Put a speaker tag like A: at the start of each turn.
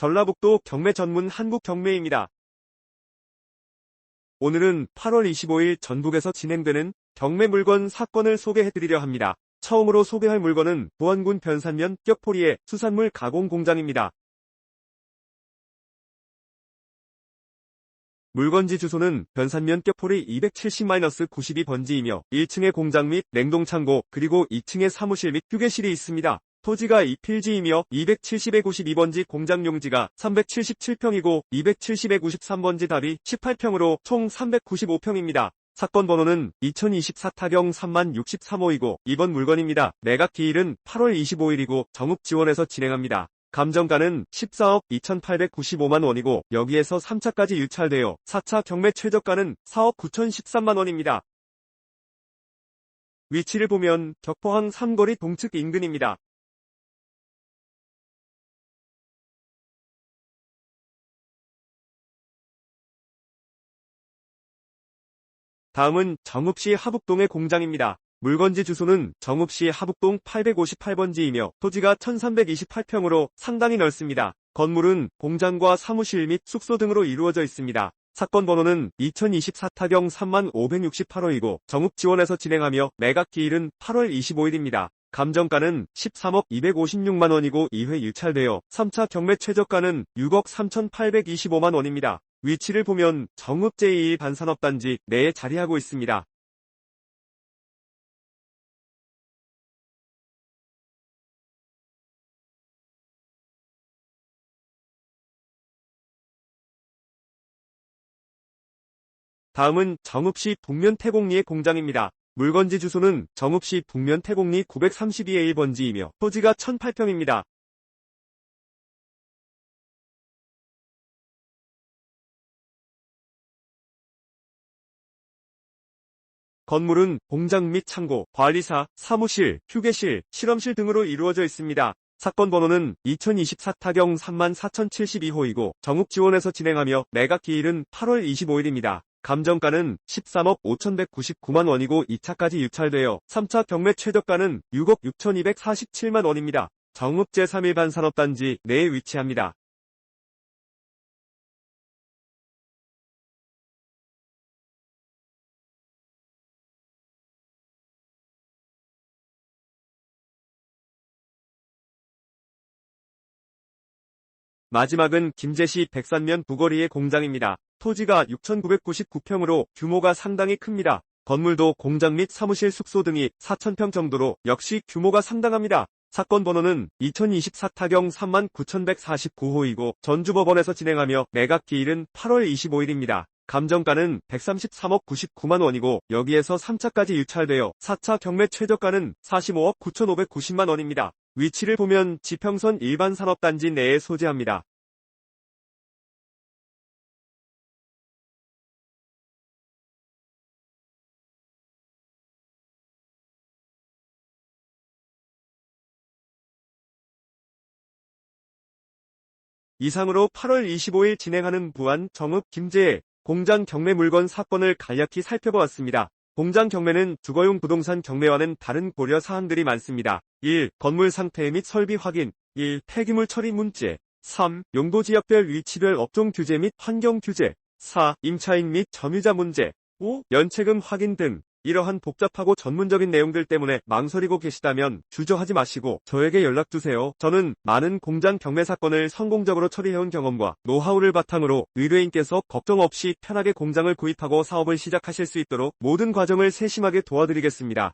A: 전라북도 경매 전문 한국 경매입니다. 오늘은 8월 25일 전북에서 진행되는 경매 물건 사건을 소개해드리려 합니다. 처음으로 소개할 물건은 보안군 변산면 격포리의 수산물 가공 공장입니다. 물건지 주소는 변산면 격포리 270-92번지이며 1층에 공장 및 냉동창고 그리고 2층에 사무실 및 휴게실이 있습니다. 토지가 2필지이며 270에 92번지 공장 용지가 377평이고 270에 93번지 답이 18평으로 총 395평입니다. 사건 번호는 2024 타경 3만 63호이고 이번 물건입니다. 매각 기일은 8월 25일이고 정읍 지원에서 진행합니다. 감정가는 14억 2,895만 원이고 여기에서 3차까지 유찰되어 4차 경매 최저가는 4억 9,013만 원입니다. 위치를 보면 격포항 삼거리 동측 인근입니다. 다음은 정읍시 하북동의 공장입니다. 물건지 주소는 정읍시 하북동 858번지이며 토지가 1328평으로 상당히 넓습니다. 건물은 공장과 사무실 및 숙소 등으로 이루어져 있습니다. 사건 번호는 2024 타경 3568호이고 정읍 지원에서 진행하며 매각 기일은 8월 25일입니다. 감정가는 13억 256만 원이고 2회 유찰되어 3차 경매 최저가는 6억 3,825만 원입니다. 위치를 보면 정읍 제2 반산업단지 내에 자리하고 있습니다. 다음은 정읍시 북면 태공리의 공장입니다. 물건지 주소는 정읍시 북면 태공리 932의 1번지이며 토지가 1008평입니다. 건물은 공장 및 창고, 관리사, 사무실, 휴게실, 실험실 등으로 이루어져 있습니다. 사건 번호는 2024 타경 34,072호이고 정읍 지원에서 진행하며 매각 기일은 8월 25일입니다. 감정가는 13억 5,199만 원이고 2차까지 유찰되어 3차 경매 최저가는 6억 6,247만 원입니다. 정읍 제 3일반 산업단지 내에 위치합니다. 마지막은 김제시 백산면 부거리의 공장입니다. 토지가 6,999평으로 규모가 상당히 큽니다. 건물도 공장 및 사무실 숙소 등이 4,000평 정도로 역시 규모가 상당합니다. 사건 번호는 2024 타경 39,149호이고 전주법원에서 진행하며 매각 기일은 8월 25일입니다. 감정가는 133억 99만 원이고 여기에서 3차까지 유찰되어 4차 경매 최저가는 45억 9,590만 원입니다. 위치를 보면 지평선 일반 산업단지 내에 소재합니다. 이상으로 8월 25일 진행하는 부안 정읍 김제의 공장 경매 물건 사건을 간략히 살펴보았습니다. 공장 경매는 주거용 부동산 경매와는 다른 고려 사항들이 많습니다. 1. 건물 상태 및 설비 확인 1. 폐기물 처리 문제 3. 용도 지역별 위치별 업종 규제 및 환경 규제 4. 임차인 및 점유자 문제 5. 연체금 확인 등 이러한 복잡하고 전문적인 내용들 때문에 망설이고 계시다면 주저하지 마시고 저에게 연락주세요. 저는 많은 공장 경매 사건을 성공적으로 처리해온 경험과 노하우를 바탕으로 의뢰인께서 걱정 없이 편하게 공장을 구입하고 사업을 시작하실 수 있도록 모든 과정을 세심하게 도와드리겠습니다.